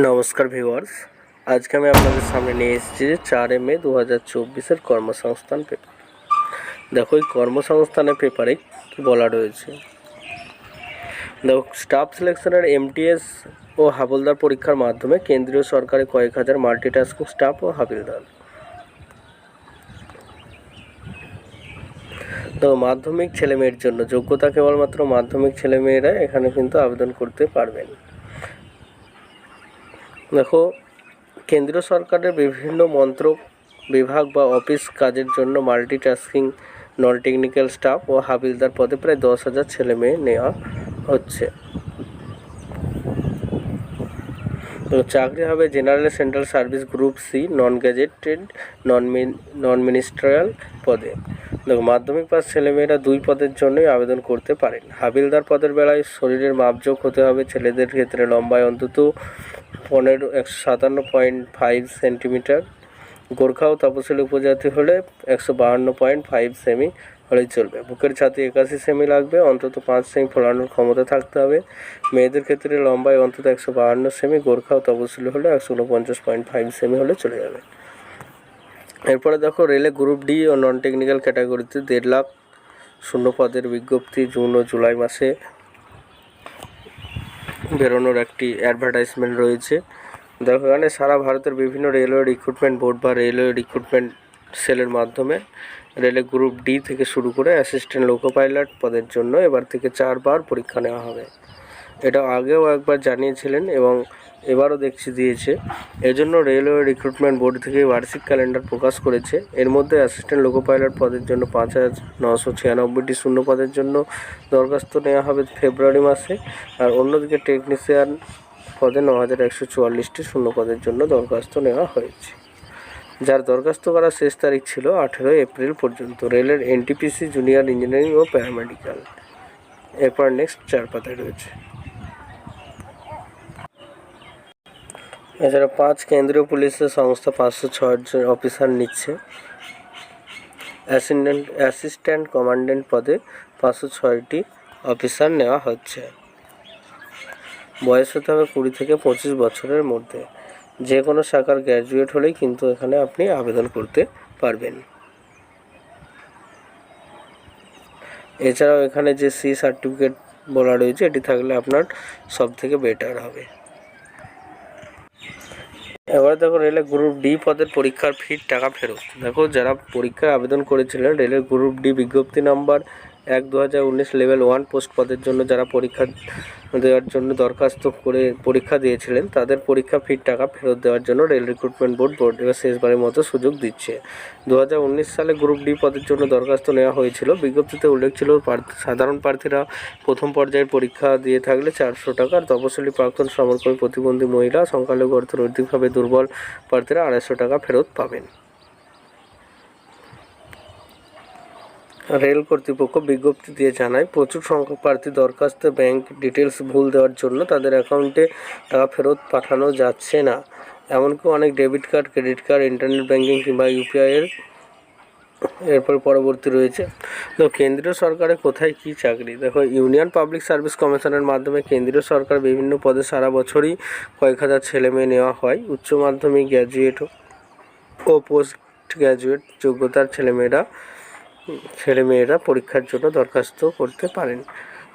নমস্কার ভিউয়ার্স। আজকে আমি আপনাদের সামনে নিয়ে এসেছি যে চারে মে দু হাজার চব্বিশের কর্মসংস্থান পেপার দেখো, এই কর্মসংস্থানের পেপারে কি বলা রয়েছে? দেখো স্টাফ সিলেকশনের এমটিএস ও হাবলদার পরীক্ষার মাধ্যমে কেন্দ্রীয় সরকারের কয়েক হাজার মাল্টিটাস্কিং স্টাফ ও হাবিলদার। তো মাধ্যমিক ছেলেমেয়ের জন্য যোগ্যতা কেবলমাত্র মাধ্যমিক ছেলেমেয়েরা এখানে কিন্তু আবেদন করতে পারবেন। দেখো, কেন্দ্রীয় সরকারের বিভিন্ন মন্ত্রক বিভাগ বা অফিস কাজের জন্য মাল্টিটাস্কিং নন টেকনিক্যাল স্টাফ ও হাবিলদার পদে প্রায় দশ হাজার ছেলে মেয়ে নেওয়া হচ্ছে। তো চাকরি হবে general central service group C non gazetted non non ministerial পদে। দেখো মাধ্যমিক পাস ছেলেমেয়েরা দুই পদের জন্যই আবেদন করতে পারেন। হাবিলদার পদের বেলায় শরীরের মাপযোগ হতে হবে। ছেলেদের ক্ষেত্রে লম্বায় অন্তত পনেরো, একশো সাতান্ন পয়েন্ট ফাইভ সেন্টিমিটার। গোর্খা ও তপশিলি উপজাতি হলে একশো বাহান্ন পয়েন্ট ফাইভ সেমি হলেই চলবে। বুকের ছাতি একাশি সেমি লাগবে। অন্তত পাঁচ সেমি ফোলানোর ক্ষমতা থাকতে হবে। মেয়েদের ক্ষেত্রে লম্বায় অন্তত একশো বাহান্ন সেমি, গোর্খা ও তপশিলি হলে একশো উনপঞ্চাশ পয়েন্ট ফাইভ সেমি হলে চলে যাবে। এরপরে দেখো রেলে গ্রুপ ডি ও নন টেকনিক্যাল ক্যাটাগরিতে দেড় লাখ শূন্য পদের বিজ্ঞপ্তি জুন ও জুলাই মাসে বেরোনোর একটি অ্যাডভার্টাইজমেন্ট রয়েছে। দেখো, এখানে সারা ভারতের বিভিন্ন রেলওয়ে রিক্রুটমেন্ট বোর্ড বা রেলওয়ে রিক্রুটমেন্ট সেলের মাধ্যমে রেলে গ্রুপ ডি থেকে শুরু করে অ্যাসিস্ট্যান্ট লোকো পাইলট পদের জন্য এবার থেকে চারবার পরীক্ষা নেওয়া হবে। এটা আগেও একবার জানিয়েছিলেন এবং এবারও দেখছি দিয়েছে। এজন্য রেলওয়ে রিক্রুটমেন্ট বোর্ড থেকে বার্ষিক ক্যালেন্ডার প্রকাশ করেছে। এর মধ্যে অ্যাসিস্ট্যান্ট লোকো পাইলট পদের জন্য পাঁচ হাজার নশো ছিয়ানব্বইটি শূন্য পদের জন্য দরখাস্ত নেওয়া হবে ফেব্রুয়ারি মাসে। আর অন্যদিকে টেকনিশিয়ান পদে ন হাজার একশো চুয়াল্লিশটি শূন্য পদের জন্য দরখাস্ত নেওয়া হয়েছে। যার দরখাস্ত করার শেষ তারিখ ছিল আঠেরোই এপ্রিল পর্যন্ত। রেলের এনটিপিসি জুনিয়র ইঞ্জিনিয়ারিং ও প্যারামেডিক্যাল এরপর নেক্সট চার পাতায় রয়েছে। এছাড়া পাঁচ কেন্দ্রীয় পুলিশের সংস্থা পাঁচশো ছয়জন অফিসার নিচ্ছে। অ্যাসিস্ট্যান্ট অ্যাসিস্ট্যান্ট কমান্ডেন্ট পদে পাঁচশো ছয়টি অফিসার নেওয়া হচ্ছে। বয়স হতে হবে কুড়ি থেকে পঁচিশ বছরের মধ্যে। যে কোনো শাখার গ্র্যাজুয়েট হলেই কিন্তু এখানে আপনি আবেদন করতে পারবেন। এছাড়াও এখানে যে সি সার্টিফিকেট বলা রয়েছে, এটি থাকলে আপনার সব থেকে বেটার হবে। এবার দেখো রেলের গ্রুপ ডি পদের পরীক্ষার ফির টাকা ফেরত। দেখো যারা পরীক্ষায় আবেদন করেছিলেন রেলের গ্রুপ ডি বিজ্ঞপ্তি নাম্বার এক দু লেভেল ওয়ান পোস্ট পদের জন্য যারা পরীক্ষা দেওয়ার জন্য দরখাস্ত করে পরীক্ষা দিয়েছিলেন, তাদের পরীক্ষা ফির টাকা ফেরত দেওয়ার জন্য রেল রিক্রুটমেন্ট বোর্ড বোর্ড এবার শেষবারের মতো সুযোগ দিচ্ছে। দু হাজার উনিশ সালে গ্রুপ ডি পদের জন্য দরখাস্ত নেওয়া হয়েছিল। বিজ্ঞপ্তিতে উল্লেখ ছিল সাধারণ প্রার্থীরা প্রথম পর্যায়ের পরীক্ষা দিয়ে থাকলে চারশো টাকা আর প্রাক্তন সমরকর্মী প্রতিবন্ধী মহিলা, সংখ্যালঘু অর্থনৈতিকভাবে দুর্বল প্রার্থীরা আড়াইশো টাকা ফেরত পাবেন। রেল কর্তৃপক্ষ বিজ্ঞপ্তি দিয়ে জানায়, প্রচুর সংখ্যক প্রার্থী দরখাস্তে ব্যাংক ডিটেলস ভুল দেওয়ার জন্য তাদের অ্যাকাউন্টে টাকা ফেরত পাঠানো যাচ্ছে না। এমনকি অনেক debit card, credit card, internet banking কিংবা ইউপিআইয়ের এরপর পরবর্তী রয়েছে। তো কেন্দ্রীয় সরকারের কোথায় কী চাকরি? দেখো, ইউনিয়ন পাবলিক সার্ভিস কমিশনের মাধ্যমে কেন্দ্রীয় সরকার বিভিন্ন পদে সারা বছরই কয়েক হাজার ছেলে মেয়ে নেওয়া হয়। উচ্চ মাধ্যমিক গ্র্যাজুয়েট ও পোস্ট গ্র্যাজুয়েট যোগ্যতার ছেলেমেয়েরা ছেলেমেয়েরা পরীক্ষার জন্য দরখাস্ত করতে পারেন।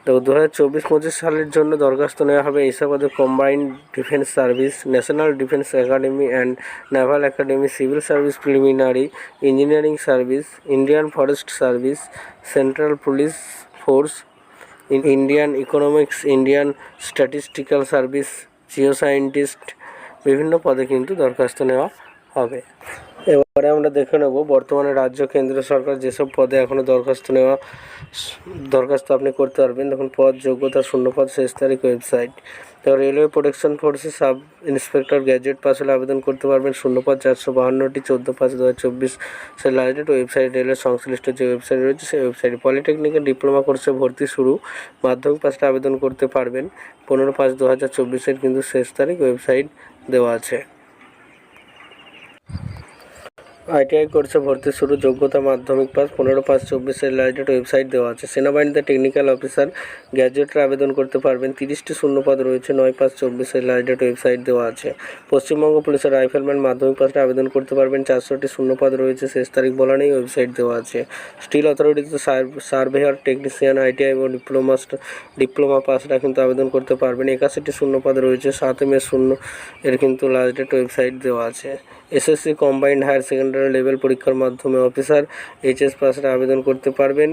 তো দু হাজার চব্বিশ পঁচিশ সালের জন্য দরখাস্ত নেওয়া হবে এইসব পদে combined defence service, national defence academy and naval academy civil service preliminary engineering service, Indian forest service, central police force, Indian economics, Indian statistical service geo scientist বিভিন্ন পদে কিন্তু দরখাস্ত নেওয়া হবে। এবারে আমরা দেখে নেব, বর্তমানে রাজ্য, কেন্দ্র সরকার যেসব পদে এখনও দরখাস্ত নেওয়া, দরখাস্ত আপনি করতে পারবেন। দেখুন, পদ, যোগ্যতা শূন্য পদ শেষ তারিখ, ওয়েবসাইট। তো রেলওয়ে প্রোটেকশন ফোর্সে সাব ইন্সপেক্টর গ্র্যাজুয়েট পাস হলে আবেদন করতে পারবেন। শূন্য পদ চারশো বাহান্নটি চোদ্দ পাঁচ দু হাজার চব্বিশ। সে লাস্ট ওয়েবসাইট, রেলের সংশ্লিষ্ট যে ওয়েবসাইট রয়েছে, সেই ওয়েবসাইটে পলিটেকনিকের ডিপ্লোমা কোর্সে ভর্তি শুরু। মাধ্যমিক পাসটা আবেদন করতে পারবেন। পনেরো পাঁচ দু হাজার চব্বিশের কিন্তু শেষ তারিখ ওয়েবসাইট দেওয়া আছে। আইটিআই কোর্সে ভর্তি শুরু যোগ্যতা মাধ্যমিক পাস পনেরো পাঁচ চব্বিশের লাইটেড ওয়েবসাইট দেওয়া আছে। সেনাবাহিনীতে টেকনিক্যাল অফিসার গ্র্যাজুয়েটরা আবেদন করতে পারবেন। তিরিশটি শূন্যপদ রয়েছে, নয় পাঁচ চব্বিশের লাইটেড ওয়েবসাইট দেওয়া আছে। পশ্চিমবঙ্গ পুলিশের রাইফেলম্যান মাধ্যমিক পাসে আবেদন করতে পারবেন। চারশোটি শূন্যপদ রয়েছে, শেষ তারিখ বলা নেই, ওয়েবসাইট দেওয়া আছে। স্টিল অথরিটিতে সার্ভেয়ার টেকনিশিয়ান আইটিআই এবং ডিপ্লোমা ডিপ্লোমা পাসরা কিন্তু আবেদন করতে পারবেন। একাশিটি শূন্যপদ রয়েছে সাত মে শূন্য এর কিন্তু লাস্ট ডেট ওয়েবসাইট দেওয়া আছে। SSC combined higher secondary level পরীক্ষার মাধ্যমে অফিসার এইচএস পাসরা আবেদন করতে পারবেন।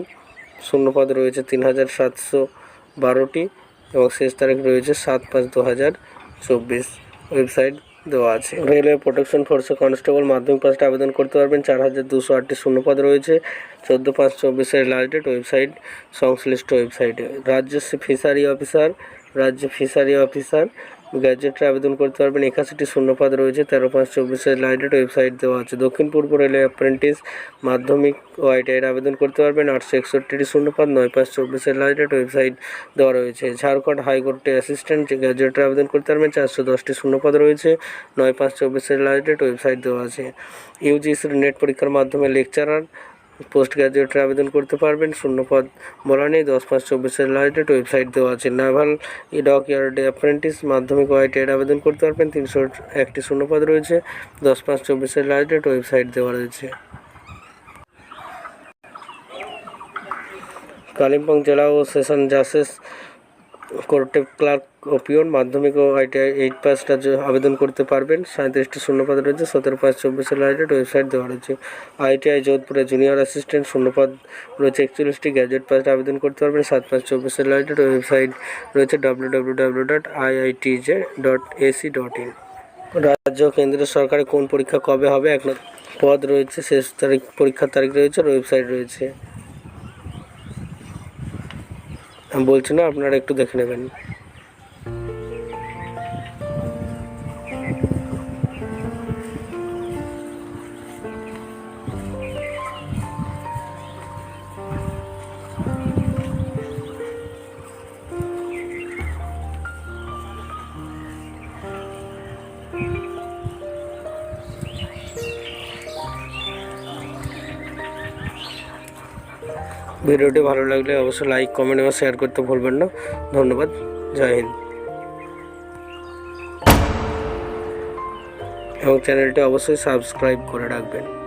শূন্যপদ রয়েছে তিন হাজার সাতশো বারোটি এবং শেষ তারিখ রয়েছে সাত পাঁচ দু হাজার চব্বিশ। ওয়েবসাইট দেওয়া আছে। রেলওয়ে প্রোটেকশন ফোর্সে কনস্টেবল মাধ্যমিক পাসটা আবেদন করতে পারবেন। চার হাজার দুশো আটটি শূন্যপদ রয়েছে। চোদ্দ পাঁচ চব্বিশের লাস্ট ডেট ওয়েবসাইট সংশ্লিষ্ট ওয়েবসাইটে রাজ্য ফিশারি অফিসার রাজ্য ফিশারি অফিসার গ্যাজেটে আবেদন করতে পারবেন। একাশিটি শূন্যপদ রয়েছে, তেরো পাঁচ চব্বিশের লাইটেড ওয়েবসাইট দেওয়া আছে। দক্ষিণ পূর্ব রেলওয়ে অ্যাপ্রেন্টিস মাধ্যমিক ও আইটিআইয়ের আবেদন করতে পারবেন। আটশো একষট্টিটি শূন্যপদ, নয় পাঁচ চব্বিশের লাইটেড ওয়েবসাইট দেওয়া রয়েছে। ঝাড়খণ্ড হাইকোর্টে অ্যাসিস্ট্যান্ট গ্যাজেটে আবেদন করতে পারবেন। চারশো দশটি শূন্যপদ রয়েছে, নয় পাঁচ চব্বিশের লাইটেড ওয়েবসাইট দেওয়া আছে। ইউজিসির নেট পরীক্ষার মাধ্যমে লেকচারার পোস্ট গ্রাজুয়েটের আবেদন করতে পারবেন। শূন্যপদ বলা নেই, দশ পাঁচ চব্বিশের ডেট ওয়েবসাইট দেওয়া আছে। নাভাল ই ডক ইয়ার্ডে অ্যাপ্রেন্টিস মাধ্যমিক ওয়াইটিআইয়ের আবেদন করতে পারবেন। তিনশো একটি শূন্যপদ রয়েছে, দশ পাঁচ চব্বিশের ডেট ওয়েবসাইট দেওয়া রয়েছে। কালিম্পং জেলা ও সেশন জাসেস কোর্টে ক্লার্ক ও পিওন মাধ্যমিক ও আইটিআই এইট পাসটা আবেদন করতে পারবেন সাঁত্রিশটি শূন্যপদ রয়েছে, সতেরো পাঁচ চব্বিশের লাইটেড ওয়েবসাইট দেওয়া রয়েছে। আইটিআই যোধপুরে জুনিয়র অ্যাসিস্ট্যান্ট শূন্যপদ রয়েছে, একচল্লিশটি গ্যাজেট পাসটা আবেদন করতে পারবেন, সাত পাঁচ চব্বিশের লাইটেড ওয়েবসাইট রয়েছে W W W dot IITJ dot AC dot in. রাজ্য কেন্দ্রীয় সরকারে কোন পরীক্ষা কবে হবে? এক পদ রয়েছে, শেষ তারিখ পরীক্ষার তারিখ রয়েছে, ওয়েবসাইট রয়েছে আমি বলছি না আপনারা একটু দেখে নেবেন। ভিডিওটি ভালো লাগলে অবশ্যই লাইক কমেন্ট এবং শেয়ার করতে ভুলবেন না। ধন্যবাদ। জয় হিন্দ। এবং চ্যানেলটি অবশ্যই সাবস্ক্রাইব করে রাখবেন।